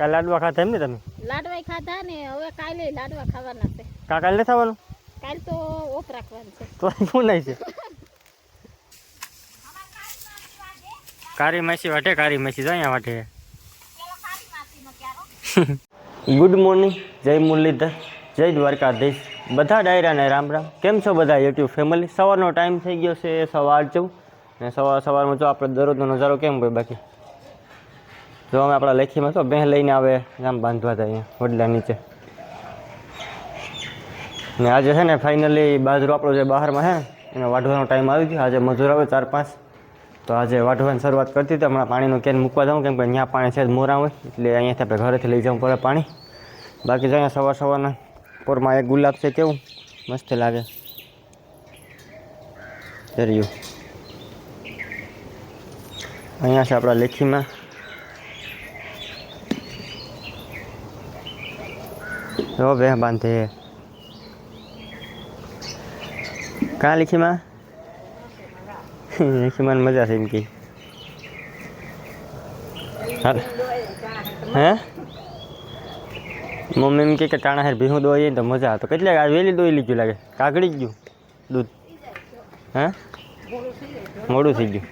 કાલે લાડવા ખાતા એમ ને તમે? લાડવા ખાધા ને હવે કાલે લાડવા ખાવાના છે. કા કાલે નથી આવવાનું કાલ તો ઓફ રાખવાનું છે. તો શું નહીં છે? કારી માસી વાટે કારી માસી જાય વાટે. ગુડ મોર્નિંગ જય મુરલીધર જય દ્વારકાધીશ. બધા ડાયરાને રામ રામ. કેમ છો બધા યુટ્યુબ ફેમિલી સવારનો ટાઈમ થઈ ગયો છે સવાર જવું ને સવાર સવારમાં જો આપણે દરરોજનો નજારો કેમ હોય બાકી? જો અમે આપણા લેખીમાં તો બેહ લઈને આવે, આમ બાંધવા હતા અહીંયા વડલા નીચે. ને આજે છે ને ફાઇનલી બાજરો આપણો જે બહારમાં છે ને એને વાઢવાનો ટાઈમ આવી ગયો. આજે મજૂર આવે ચાર પાંચ. તો આજે વાઢવાની શરૂઆત કરતી હતી હમણાં પાણીનું કેન મૂકવા જાઉં, કેમ કે અહીંયા પાણી છે જ મોરા હોય એટલે અહીંયાથી આપણે ઘરેથી લઈ જવું પડે પાણી. બાકી જો અહીંયા સવાર સવારના પોરમાં એક ગુલાબ છે કેવું, મસ્ત લાગે. જરિયું અહીંયા છે આપણા લેખીમાં. જો બે બાંધે કાં લીખીમાં લીખીમાં મજા છે એમ કે હાલ હે મમ્મી એમ કહે કે ટાણા હેર ભીહું દોઈ ને તો મજા આવે તો કેટલે આ વહેલી દોઈ લીધું લાગે કાગડી જ ગયું દૂધ હે મોડું થઈ ગયું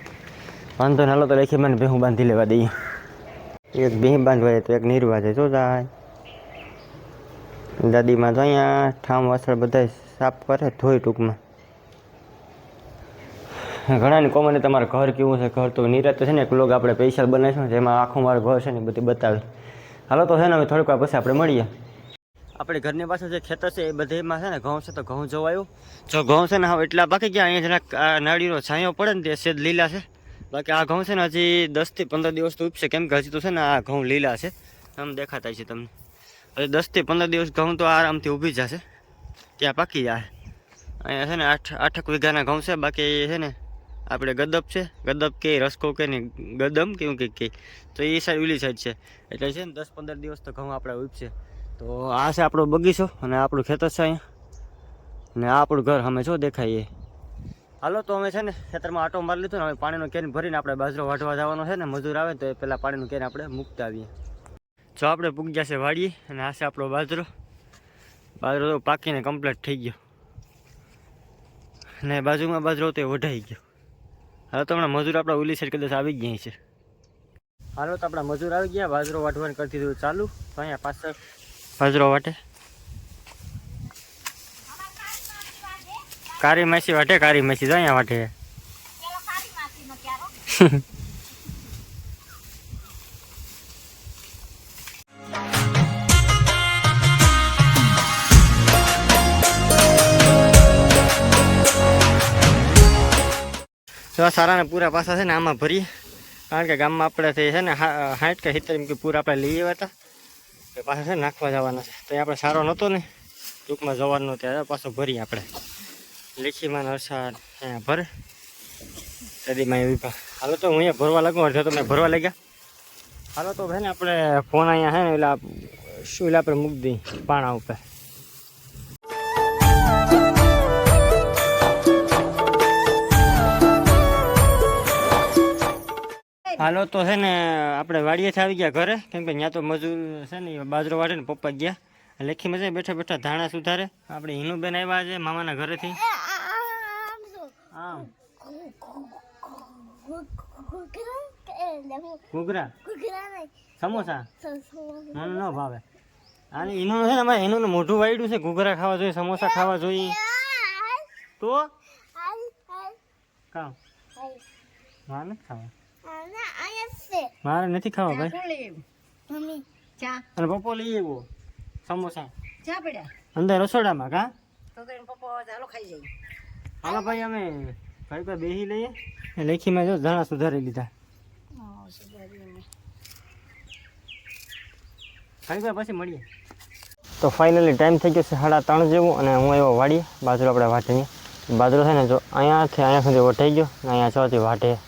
વાંધો ને હાલો તો લેખી મને ભેહું બાંધી લેવા દઈએ એક ભીહ બાંધવા જાય તો એક નીરવા જાય શું થાય દાદીમાં તો અહીંયા ઠામ વાસણ બધા સાફ કરે ધોઈ ટૂંકમાં. ઘણાની કોમને તમારું ઘર કેવું છે? ઘર તો નિરાતે છે ને એક લોગ આપણે સ્પેશિયલ બનાવીશું, જેમાં આખું મારું ઘર છે ને બધી બતાવે. હાલો તો છે ને હવે થોડીક વાર પછી આપણે મળીએ. આપણે ઘરની પાસે જે ખેતર છે એ બધેમાં છે ને ઘઉં છે તો ઘઉં જોવાયું. જો ઘઉં છે ને હવે એટલા બાકી ગયા, અહીંયા જરાક નાળીનો છાંયો પડે ને તે સેજ લીલા છે. બાકી આ ઘઉં છે ને હજી દસથી પંદર દિવસ તો ઉપશે કેમ કે હજી તો છે ને આ ઘઉં લીલા છે. આમ દેખાતા છે તમને. હજી દસથી પંદર દિવસ ઘઉં તો આરામથી ઊભી જશે ત્યાં પાકી જાય. અહીંયા છે ને આઠ, આઠક વીઘાના ઘઉં છે, બાકી છે ને આપણે ગદબ છે. ગદબ કે રસકો કે ને ગદમ કેવું કંઈક કે. તો એ સાઈડ ઉલી સાઈડ છે. એટલે છે ને દસ પંદર દિવસ તો ઘઉં આપણે ઉપશે તો આ છે આપણો બગીચો અને આપણું ખેતર છે અહીંયા. અને આ આપણું ઘર, અમે જો દેખાઈએ. હાલો, તો અમે છે ને ખેતરમાં આટો મારી લીધો ને, હવે પાણીનો કેન ભરીને આપણે બાજરો વાઢવા જવાનો છે ને, મજૂર આવે તો એ પહેલાં પાણીનું કેન આપણે મૂકતા આવીએ. જો આપણે પૂગ્યા છે વાડીએ અને આ છે આપણો બાજરો. બાજરો તો પાકીને કમ્પ્લીટ થઈ ગયો. ને બાજુમાં બાજરો તો એ વઢાઈ ગયો. હવે તો હમણાં મજૂર આપણા ઓલી સાઈડ કદાચ આવી ગયા છે. હાલો તો આપણા મજૂર આવી ગયા. બાજરો વાટવાનું કરતી દીધું ચાલુ. તો અહીંયા પાછળ બાજરો વાટે કારી માસી વાટે કારી માસી તો અહીંયા વાટે તો સારાને પૂરા પાસા છે ને આમાં ભરીએ. કારણ કે ગામમાં આપણે થઈ છે ને હા- સાઠ કે સિત્તેર કે પૂરા આપણે લઈ આવ્યા હતા. એ પાછા છે નાખવા જવાના છે. તો આપણે સારો નહોતો ને, ટૂંકમાં જવાનો ત્યારે પાછો ભરીએ આપણે. લેખીમાં વરસાદ અહીંયા ભરે. સદીમાં એવી હાલો તો હું અહીંયા ભરવા લાગુ, અડધો તમે ભરવા લાગ્યા. હાલો તો ભાઈ ને આપણે ફોન અહીંયા છે ને, એટલે શું એટલે આપણે મૂકી દઈએ, પાણા ઉપર. હાલો તો છે ને આપણે વાડીએથી આવી ગયા ઘરે કેમ કે ત્યાં તો મજૂર છે ને બાજરો વાળે ને પપ્પા ગયા. લેખી મજા બેઠા બેઠા ધાણા સુધારે. આપણે હિનુબેન આવ્યા છે મામાના ઘરેથી. ઘૂઘરા? સમોસા? મને ન ભાવે. અને એનું છે ને અમારે એનું મોઢું વાળ્યું છે ઘૂઘરા ખાવા જોઈએ સમોસા ખાવા જોઈએ. તો? કામ? મારે નથી ખાવા મારે નથી ખાવા ભાઈ. ચા. અને પપ્પો લઈ આવ્યો સમોસા. ચા પડ્યા? અંદર રસોડામાં કા? તો તો પપ્પા ચાલો ખાઈ જાય. હાલો ભાઈ અમે ભાઈ ભાઈ બેસી લઈએ. એ લેખીમાં જો ધાણા સુધારી લીધા. ભાઈ ભાઈ પછી મળીએ. તો ફાઇનલી ટાઈમ થઈ ગયો છે સાડા ત્રણ જેવું અને હું આવ્યો વાડીએ બાજરો આપણે વાટીએ બાજરો છે ને જો અહીંયાથી અહીંયા સુધી વટાઈ ગયો અને અહીંયા ચોથી વાટે અને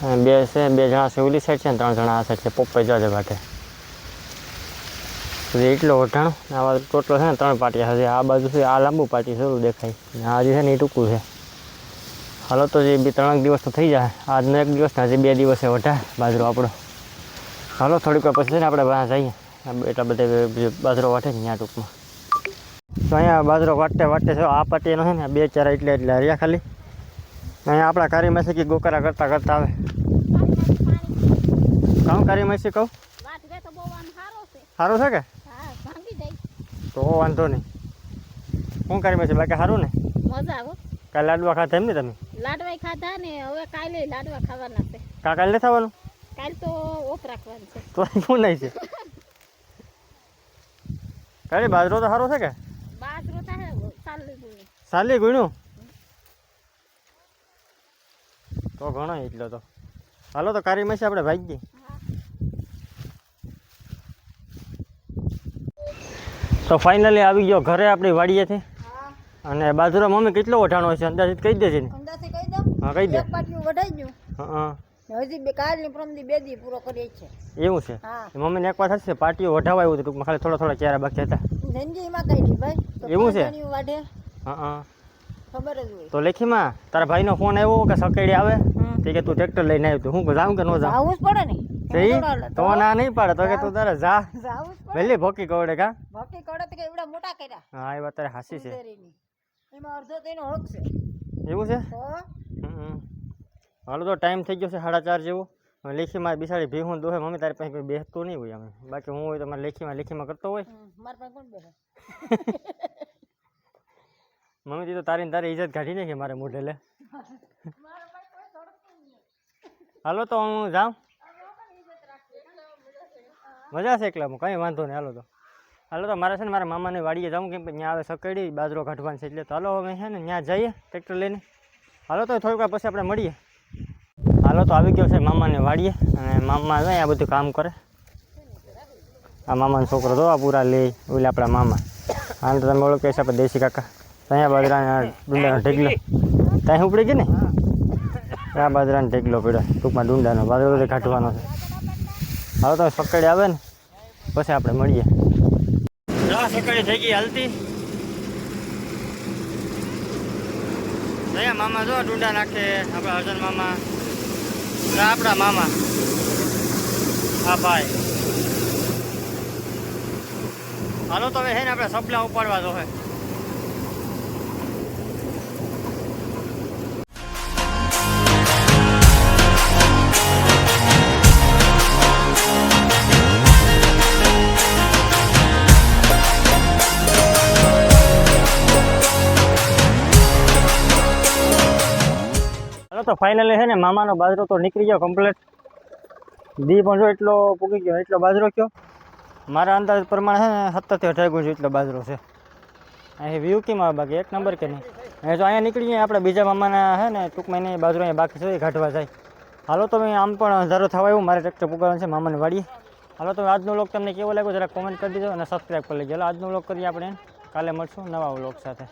બે છે, બે જણા છે, ઓલી સાઈડ છે ને, ત્રણ જણા આ સાઈડ છે પપ્પા જવા વાટે પછી એટલો વટાણો ને આવા ટોટલ છે ને, ત્રણ પાટિયા હજી આ બાજુ છે, આ લાંબુ પાટી શરૂ દેખાય. ને આ જે છે ને, એ ટૂંકું છે. હાલો તો જે બે ત્રણ દિવસ તો થઈ જાય, આજનો એક દિવસ ને હજી બે દિવસે વઢાય બાજરો આપણો. હાલો, થોડીક વાર પછી છે ને, આપણે બહાર જઈએ. આ એટલા બધા જે બાજરો વાટે ને, ત્યાં ટૂંકમાં. તો અહીંયા બાજરો વાટતે વાટતે છે, આ પાટીનો છે ને, બે ચાર એટલે એટલે રહ્યા ખાલી. અહીંયા આપણા કારી માસી કે ગોકરા કરતા કરતા આવે. કામ કારી મેસી કહું? તો સારો સારું છે કે? તો વાંધો નહીં. શું કારી માસી બાકી સારું ને? મજા આવો કાલે લાડવા ખાતા એમ ને તમે? લાડવા ખાધા ને હવે કાલે લાડવા ખાવાના છે. કા કાલે થવાનું કાલે તો ઓફ રાખવાનું છે. તો શું નહીં છે? કાલે બાજરો તો સારો છે કે? બાજરો લીધું સાલી ગુણ્યું તો ઘણો એટલો તો. હાલો તો કારી મસી આપણે ભાગી હા તો ફાઇનલી આવી ગયો ઘરે આપણી વાડીએથી. અને બાજરો મમ્મી કેટલો વઢાણો છે? અંદાજિત કહી દેજે ને. હા કહી દે. હા હજી બે કાલની પ્રમદી બે દી પૂરો કરીએ છે એવું છે? મમ્મી એક વાત હશે પાટીઓ વઢાવા આવ્યું હતું ટૂંકમાં ખાલી થોડા થોડા ચહેરા બાકી હતા. ભાઈ. એવું છે? વાઢે. હા હા. ખબર જ હોય. તો લેખીમાં તારા ભાઈનો ફોન આવ્યો કે સકેડી આવે? હમ. તે કે તું ટ્રેક્ટર લઈને આવ્યું? તું હું જાઉં કે ન જાઉં? જાવું જ પડે ને. તે ઈ? તો ના નહીં પાડે. તો કે તું તારે જા. જાવું જ પડે. વહેલી ભોકી કવડે કા? ભક્તિ કડે તો કે એવડા મોટા કર્યા. હા એ વાત તારે હાસી છે. સુંદરીની. એમાં અડધો તો એનો હક છે. એવું છે? તો? હમ. હાલો તો ટાઈમ થઈ ગયો છે સાડા ચાર જેવો. હવે લેખીમાં બિસાડી ભીહું દોહે મમ્મી તારી પાસે કોઈ બેસતું નહીં હોય અમે બાકી હું હોય તો મારે લેખીમાં લેખીમાં કરતો હોય. હમ, મારા પાસે કોણ બેસે મમ્મી તી તો તારી તારી ઇજ્જત કાઢી નાખી મારે મોઢે લે. હાલો તો હું જાઉં. મજા છે એકલા કંઈ વાંધો નહીં, હાલો તો. હાલો તો મારે છે ને મારા મામાને વાડીએ જાઉં કેમ કે ત્યાં આવે સકડી, બાજરો કાઢવાની છે એટલે તો હાલો અમે છે ને ત્યાં જઈએ ટ્રેક્ટર લઈને. હાલો તો થોડીક વાર પછી આપણે મળીએ. હાલો તો આવી ગયો છે મામાને વાડીએ અને મામા જાય આ બધું કામ કરે. આ મામાનો છોકરો તો આ પૂરા લે ઓલે આપણા મામા. આને તો તમે ઓળખો છે આપણે દેશી કાકા. ત્યાં બાજરાના ડુંડાનો ઢેકલો ત્યાં ઉપડી ગઈ ને? ત્યાં બાજરાનો ઢેકલો પડ્યો. ટૂંકમાં ડુંડાનો. બાજરો બધો કાઢવાનો છે. હવે તો સકડી આવે ને પછી આપણે મળીએ. સકડી થઈ ગઈ હાલતી. મામા જો ડુંડા નાખે આપણા હર્ષન મામા. આપણા મામા. હા ભાઈ. હાલો તો હવે છે ને આપણે સપલા ઉપાડવા જો હે. હાલો તો ફાઇનલી છે ને, મામાનો બાજરો તો નીકળી ગયો કમ્પ્લીટ દી પણ જો એટલો પૂકી ગયો, એટલો બાજરો કયો? મારા અંદાજ પ્રમાણે છે ને, સત્તરથી અઢાર ગુંજ એટલો બાજરો છે. અહીં વ્યૂ કેમ આવે બાકી? એક નંબર કે નહીં? અહીં જો અહીંયા નીકળી ગયા આપણે બીજા મામાના છે ને, ટૂંકમાં એની બાજરો અહીંયા બાકી છે, એ કાઢવા જાય. હાલો, તો મેં આમ પણ અંધારો થવા આવ્યું, મારે ટ્રેક્ટર પુગાવવાનું છે, મામાને વાડીએ. હાલો, તો આજનો વ્લોગ તમને કેવો લાગ્યો, જરા કોમેન્ટ કરી દેજો અને સબસ્ક્રાઈબ કરી લેજો. હાલો, આજનો વ્લોગ કરીએ આપણે. કાલે મળશું નવા વ્લોગ સાથે.